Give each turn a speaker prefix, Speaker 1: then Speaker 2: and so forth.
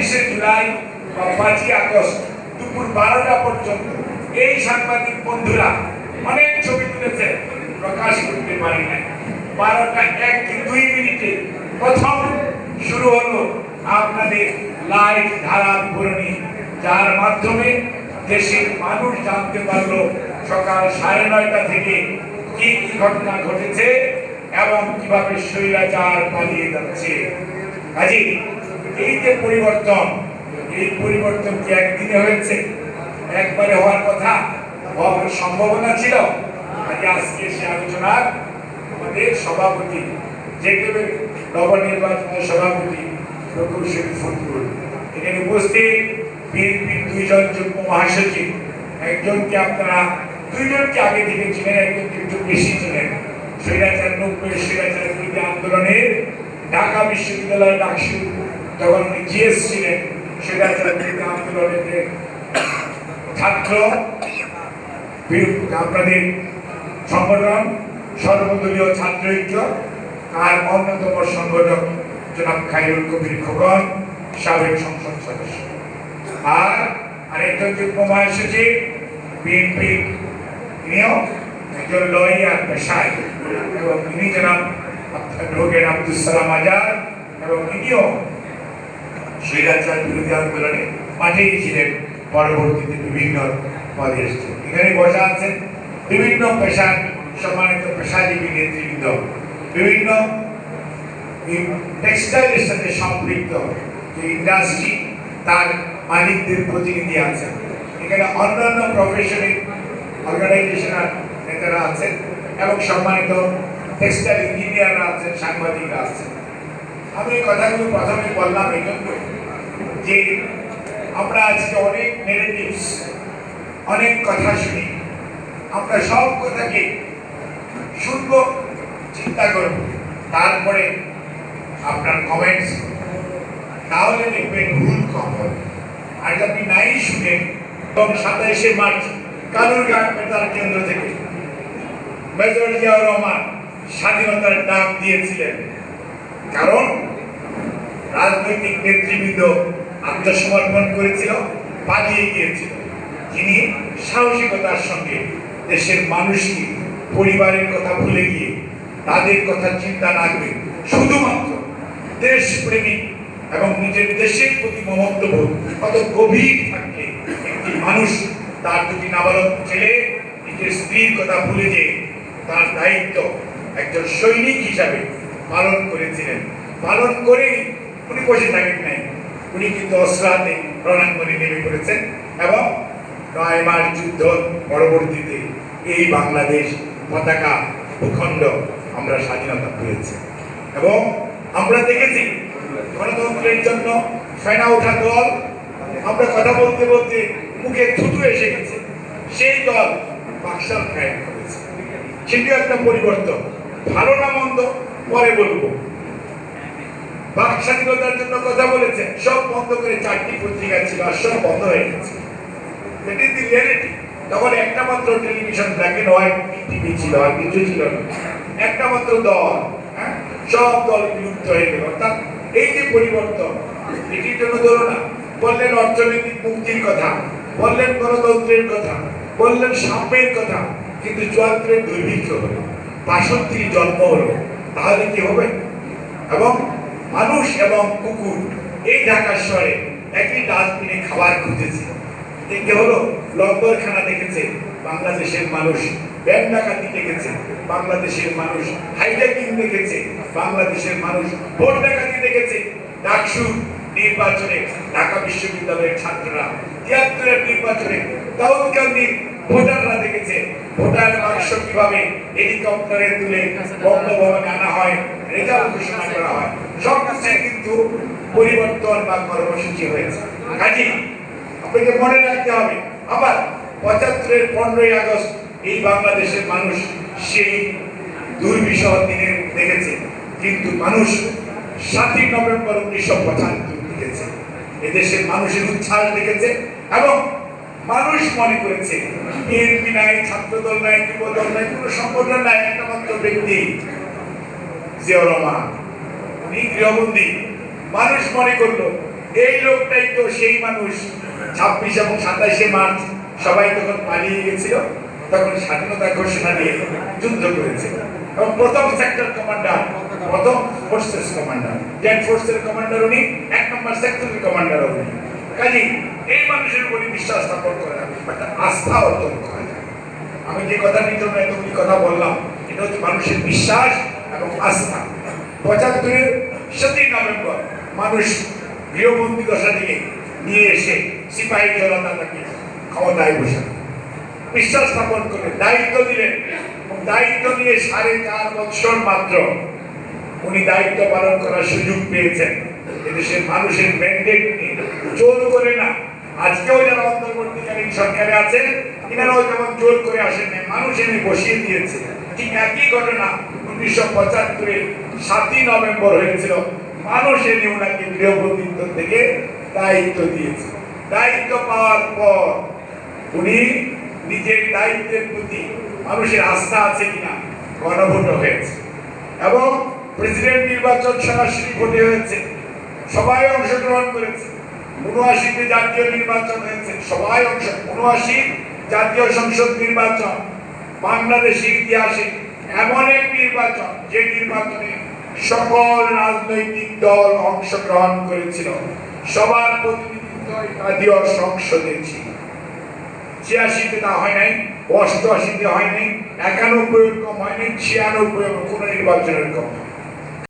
Speaker 1: ছাব্বিশে জুলাই বা পাঁচই আগস্ট দুপুর বারোটা পর্যন্ত এই সাংবাদিক বন্ধুরা অনেক ছবি তুলেছে, প্রকাশ করতে পারি নাই। বারোটা এক দুই মিনিটে প্রথম শুরু হলো আপনাদের লাইভ ধারা পূরণী যার মাধ্যমে দেশের মানুষ জানতে পারল সকাল সাড়ে নয়টা থেকে কি কি ঘটনা ঘটেছে এবং কীভাবে স্বৈরাচার পালিয়ে যাচ্ছে। কাজে এই যে পরিবর্তন। এই পরিবর্তন কি একদিনে হয়েছে? একবারে হওয়ার কথা? হওয়ার সম্ভাবনা ছিল? আজকে আজকে সে আলোচনার আমাদের সভাপতি, যে নবনির্বাচিত সভাপতি প্রকৌশল ফুটবল এখানে উপস্থিত বিএনপির দুইজন যুগ্ম মহাসচিব। একজনকে আপনারা, দুইজনকে আগে থেকে ছিলেন একজনকে একটু বেশি ছিলেন স্বৈরাচার, নব্বই, স্বৈরাচার বিরুদ্ধে আন্দোলনের ঢাকা বিশ্ববিদ্যালয়ের ডাকসু যখন জিএস ছিলেন স্বৈরাচার বিরুদ্ধে আন্দোলনের ছাত্র আপনাদের সংগঠন, সর্বদলীয় ছাত্র আর অন্যতম সংগঠক জনাব খাইরুল কবির খোকন, সাবেক সংসদ সদস্য। আর আরেকজন যুগ্ম মহাসচিব বিএনপি তিনিও একজন লয়ার, পেশায়। এবং তিনি জনাব ঢোকেন আব্দুল সালাম আজাদ, এবং তিনিও বিরোধী আন্দোলনে পরবর্তীতে বিভিন্ন পদে এখানে বসা আছেন বিভিন্ন পেশার সম্মানিত পেশাজীবী নেতৃবৃন্দ, বিভিন্ন টেক্সটাইলের সাথে সম্পৃক্ত যে ইন্ডাস্ট্রি তার মালিকদের প্রতিনিধি আছেন। এখানে অন্যান্য প্রফেশনাল অর্গানাইজেশনের নেতারা আছেন এবং সম্মানিত টেক্সটাইল ইঞ্জিনিয়াররা আছেন, সাংবাদিকরা আছেন। আমি কথাগুলো প্রথমে বললাম এই জন্য যে আমরা আজকে অনেক নেগেটিভস অনেক কথা শুনি। আমরা সব কথাকে শুনব, চিন্তা করব। তারপরে আপনার কমেন্টস তাহলে দেখবেন ভুল হবে আর আপনি নাই শুনেন, এবং সাতাইশে মার্চ কালুরঘাট বেতার কেন্দ্র থেকে মেজর জিয়াউর রহমান স্বাধীনতার ডাক দিয়েছিলেন। কারণ রাজনৈতিক নেতৃবৃন্দ আত্মসমর্পণ করেছিল, পালিয়ে গিয়েছিল। যিনি সাহসিকতার সঙ্গে দেশের মানুষকে, পরিবারের কথা ভুলে গিয়ে তাদের কথা চিন্তা না করে শুধুমাত্র দেশপ্রেমিক এবং নিজের দেশের প্রতি মমত্ববোধ কত গভীর থাকে একটি মানুষ তার দুটি নাবালক ছেলে, নিজের স্ত্রীর কথা ভুলে যে তার দায়িত্ব একজন সৈনিক হিসাবে পালন করেছিলেন। পালন করেই উনি বসে থাকেন নাই। উনি কিন্তু অস্ত্রাতে রণাঙ্গনে নেমে পড়েছেন এবং নয় যুদ্ধ পরবর্তীতে এই বাংলাদেশ পতাকা ভূখণ্ড আমরা স্বাধীনতা পেয়েছি। এবং আমরা দেখেছি গণতন্ত্রের জন্য ফেনা ওঠা দল, আমরা কথা বলতে বলতে মুখে থুতু এসে গেছে। সেই দল বাক্সাল কায়েম করেছে। সেটিও একটা পরিবর্তন। ভালো না মন্দ পরে বলব। বাক স্বাধীনতার জন্য কথা বলেছে, সব বন্ধ করে চারটি পত্রিকা ছিল আর সব বন্ধ হয়ে গেছে। Is the reality. তখন একটা মাত্র television black and white TV ছিল আর কিছু ছিল না। একটা মাত্র দল হ্যাঁ? সব দল বিলুপ্ত হয়ে গেল। অর্থাৎ এই যে পরিবর্তন এটির জন্য ধরো না বললেন অর্থনৈতিক মুক্তির কথা, বললেন গণতন্ত্রের কথা, বললেন সাম্যের কথা, কিন্তু চুয়াত্তরের দুর্ভিক্ষ হলো বাষট্টির জন্ম হলো। তাহলে কি হবে? এবং মানুষ এবং কুকুর এই ঢাকা শহরে একই ডাস্টবিনে খাবার খুঁজেছে। দেখতে হলো? লম্বরখানা দেখেছে, বাংলাদেশের মানুষ ব্যাংক ডাকাতি দেখেছে, বাংলাদেশের মানুষ হাইজ্যাকিং দেখেছে, বাংলাদেশের মানুষ ভোট ডাকাতি দেখেছে। ডাকসু নির্বাচনে ঢাকা বিশ্ববিদ্যালয়ের ছাত্ররা তিয়াত্তরের নির্বাচনে দাউদকান্দির ভোটাররা দেখেছে। ভোটার বাক্স কীভাবে হেলিকপ্টারে তুলে বঙ্গভবনে আনা হয়, রেজাল্ট ঘোষণা করা হয়। সব কিছুই কিন্তু পরিবর্তন বা কর্মসূচি হয়েছে। কাজী আপনাকে মনে রাখতে হবে, আবার পঁচাত্তরের পনেরোই আগস্ট এই বাংলাদেশের মানুষ সেই দুর্বিষহ দিনে দেখেছে। কিন্তু মানুষ সাতই নভেম্বর উনিশশো পঁচাত্তর দেখেছে। এদেশের মানুষের উচ্ছ্বাস দেখেছে এবং মানুষ মনে করেছে। বিএনপি নাই, ছাত্রদল নাই, যুবদল নাই, কোনো সংগঠন নাই, একটা মাত্র ব্যক্তি জিয়াউর উনি গৃহবন্দী। মানুষ মনে করল, এই লোকটাই তো সেই মানুষ। ছাব্বিশ এবং সাতাশে মার্চ সবাই তখন পালিয়ে গেছিল, তখন স্বাধীনতা ঘোষণা দিয়ে যুদ্ধ করেছে। এবং প্রথম সেক্টর কমান্ডার প্রথম ফোর্সেস কমান্ডার জেট ফোর্সের কমান্ডার উনি, এক নম্বর সেক্টরের কমান্ডার উনি। কাজী এই মানুষের উপরে বিশ্বাস স্থাপন করা যাবে একটা আস্থা অর্জন করা যায় আমি যে কথাটির জন্য এতগুলি কথা বললাম, এটা হচ্ছে মানুষের বিশ্বাস এবং আস্থা। পঁচাত্তরের সাতই নভেম্বর মানুষ গৃহবন্দী দশা থেকে নিয়ে এসে সিপাহী জনতা তাকে ক্ষমতায় বসে। বিশ্বাস স্থাপন করে, দায়িত্ব দিলেন। এবং দায়িত্ব নিয়ে সাড়ে চার বছর মাত্র উনি দায়িত্ব পালন করার সুযোগ পেয়েছেন। এদেশের মানুষের ম্যান্ডেট জোর করে না। আজকেও যারা অন্তর্বর্তীকালীন সরকারে আছেন এনারাও যেমন জোর করে আসেন মানুষ এনে বসিয়ে দিয়েছে। ঠিক একই ঘটনা উনিশশো পঁচাত্তরে সাতই নভেম্বর হয়েছিল। মানুষ এনে ওনাকে গৃহবন্দিত্ব থেকে দায়িত্ব দিয়েছে। দায়িত্ব পাওয়ার পর উনি নিজের দায়িত্বের প্রতি মানুষের আস্থা আছে কিনা গণভোট হয়েছে। এবং প্রেসিডেন্ট নির্বাচন সরাসরি ভোটে হয়েছে। সবাই অংশগ্রহণ করেছে। উনআশিতে জাতীয় নির্বাচন হয়েছে। সবাই অংশ, উনআশি জাতীয় সংসদ নির্বাচন বাংলাদেশের ইতিহাসে এমন এক নির্বাচন, যে নির্বাচনে সকল রাজনৈতিক দল অংশগ্রহণ করেছিল। সবার প্রতিনিধিত্ব হয় নাই, অষ্টআশিতে হয় নাই একানব্বই কম হয় নাই ছিয়ানব্বই কোনো নির্বাচনের কম